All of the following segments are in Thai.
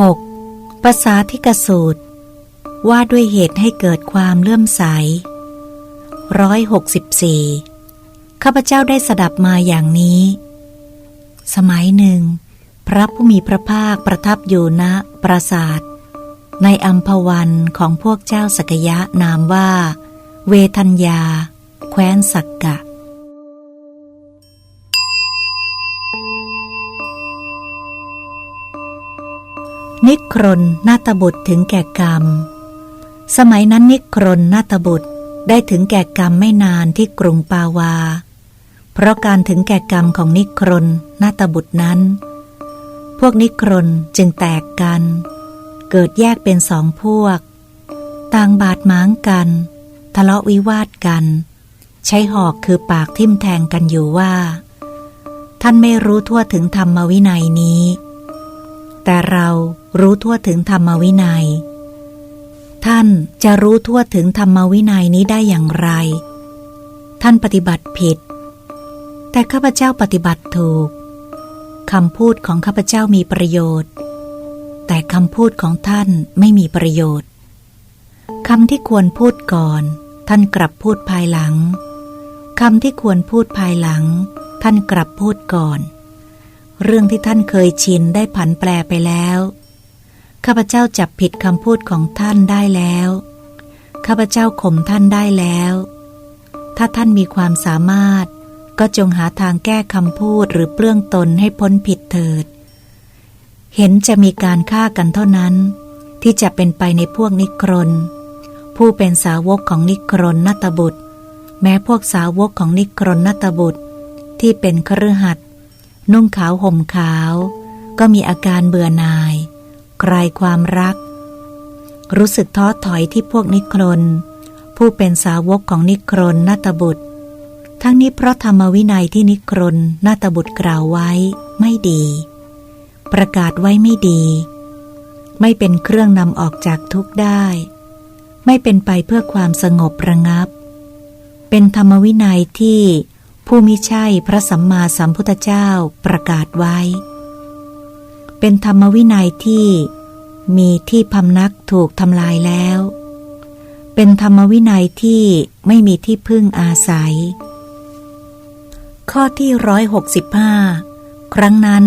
6. ภาษาที่กสูตร ว่าด้วยเหตุให้เกิดความเลื่อมใสร้อยหกสิบสี่ข้าพเจ้าได้สดับมาอย่างนี้ สมัยหนึ่ง พระผู้มีพระภาคประทับอยู่ณปราสาท ในอัมพวันของพวกเจ้าสกยะนามว่า เวทัญญา แคว้นสักกะ นิครนนาตบุตรถึงแก่กรรม สมัยนั้นนิครนนาตบุตรได้ถึงแก่กรรมไม่นานที่กรุงปาวา เพราะการถึงแก่กรรมของนิครนนาตบุตรนั้น พวกนิครนจึงแตกกัน เกิดแยกเป็นสองพวก ต่างบาดหมางกัน ทะเลาะวิวาทกัน ใช้หอกคือปากทิ่มแทงกันอยู่ว่า ท่านไม่รู้ทั่วถึงธรรมวินัยนี้ แต่เรารู้ทั่วถึงธรรมวินัย ท่านจะรู้ทั่วถึงธรรมวินัยนี้ได้อย่างไร ท่านปฏิบัติผิด แต่ข้าพเจ้าปฏิบัติถูกคำพูดของข้าพเจ้ามีประโยชน์ แต่คำพูดของท่านไม่มีประโยชน์คำที่ควรพูดก่อน ท่านกลับพูดภายหลังคำที่ควรพูดภายหลัง ท่านกลับพูดก่อน เรื่องที่ท่านเคยชินได้ผันแปรไปแล้ว ข้าพเจ้าจับผิดคำพูดของท่านได้แล้ว ข้าพเจ้าข่มท่านได้แล้ว ถ้าท่านมีความสามารถ ก็จงหาทางแก้คำพูดหรือเปลื้องตนให้พ้นผิดเถิด เห็นจะมีการฆ่ากันเท่านั้น ที่จะเป็นไปในพวกนิครน ผู้เป็นสาวกของนิครนนัตบุตร แม้พวกสาวกของนิครนนัตบุตร ที่เป็นครือหัด นุ่งขาวห่มขาว ก็มีอาการเบื่อหน่ายคลายความรัก รู้สึกท้อถอยที่พวกนิครน ผู้เป็นสาวกของนิครนนาตบุตร ทั้งนี้เพราะธรรมวินัยที่นิครนนาตบุตรกล่าวไว้ไม่ดี ประกาศไว้ไม่ดี ไม่เป็นเครื่องนำออกจากทุกข์ได้ ไม่เป็นไปเพื่อความสงบระงับ เป็นธรรมวินัยที่ ผู้มิใช่พระสัมมาสัมพุทธเจ้าประกาศไว้ เป็นธรรมวินัยที่มีที่พำนักถูกทำลายแล้ว เป็นธรรมวินัยที่ไม่มีที่พึ่งอาศัย ข้อที่ร้อยหกสิบห้าครั้งนั้น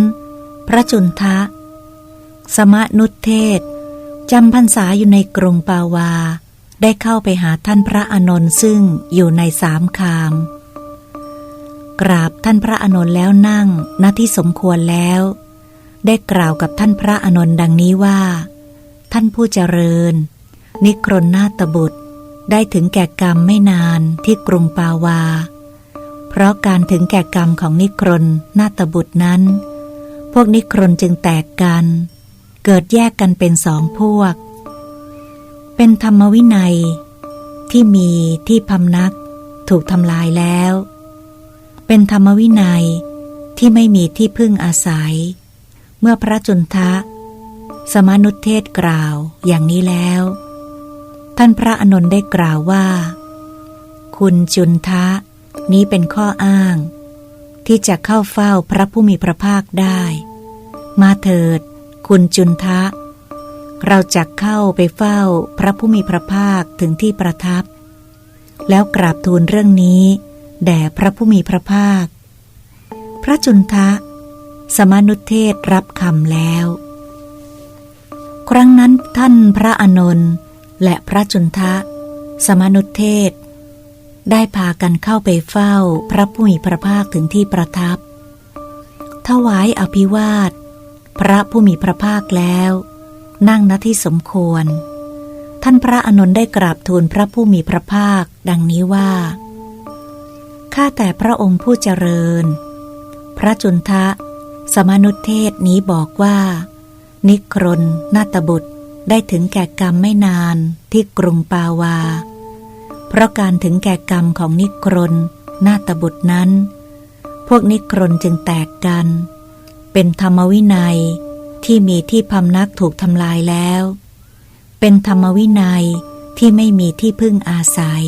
พระจุนทะ สมนุเทศจำพรรษาอยู่ในกรุงปาวา ได้เข้าไปหาท่านพระอนนท์ซึ่งอยู่ในสามคาม กราบท่านพระอนนท์แล้วนั่งณที่สมควรแล้ว ได้กล่าวกับท่านพระอนนท์ดังนี้ว่า ท่านผู้เจริญ นิครนนาตบุตร ได้ถึงแก่กรรมไม่นานที่กรุงปาวา เพราะการถึงแก่กรรมของนิครนนาตบุตรนั้น พวกนิครนจึงแตกกัน เกิดแยกกันเป็นสองพวก เป็นธรรมวินัย ที่มีที่พำนักถูกทำลายแล้ว เป็นธรรมวินัยที่ไม่มีที่พึ่งอาศัย เมื่อพระจุนทะ สมานุเทศกล่าวอย่างนี้แล้ว ท่านพระอนนท์ได้กล่าวว่า คุณจุนทะ นี้เป็นข้ออ้าง ที่จะเข้าเฝ้าพระผู้มีพระภาคได้ มาเถิด คุณจุนทะ เราจะเข้าไปเฝ้าพระผู้มีพระภาคถึงที่ประทับ แล้วกราบทูลเรื่องนี้ แด่พระผู้มีพระภาค พระจุนทะ สมานุเทศรับคำแล้ว ครั้งนั้นท่านพระอนนท์และพระจุนทะ สมานุเทศ ได้พากันเข้าไปเฝ้าพระผู้มีพระภาคถึงที่ประทับ ถวายอภิวาท พระผู้มีพระภาคแล้ว นั่งณที่สมควร ท่านพระอนนท์ได้กราบทูลพระผู้มีพระภาคดังนี้ว่า ข้าแต่พระองค์ผู้เจริญ พระจุนทะ สมานุเทศนี้บอกว่า นิครนนาตบุตรได้ถึงแก่กรรมไม่นานที่กรุงปาวา เพราะการถึงแก่กรรมของนิครนนาตบุตรนั้น พวกนิครนจึงแตกกัน เป็นธรรมวินัยที่มีที่พำนักถูกทำลายแล้ว เป็นธรรมวินัยที่ไม่มีที่พึ่งอาศัย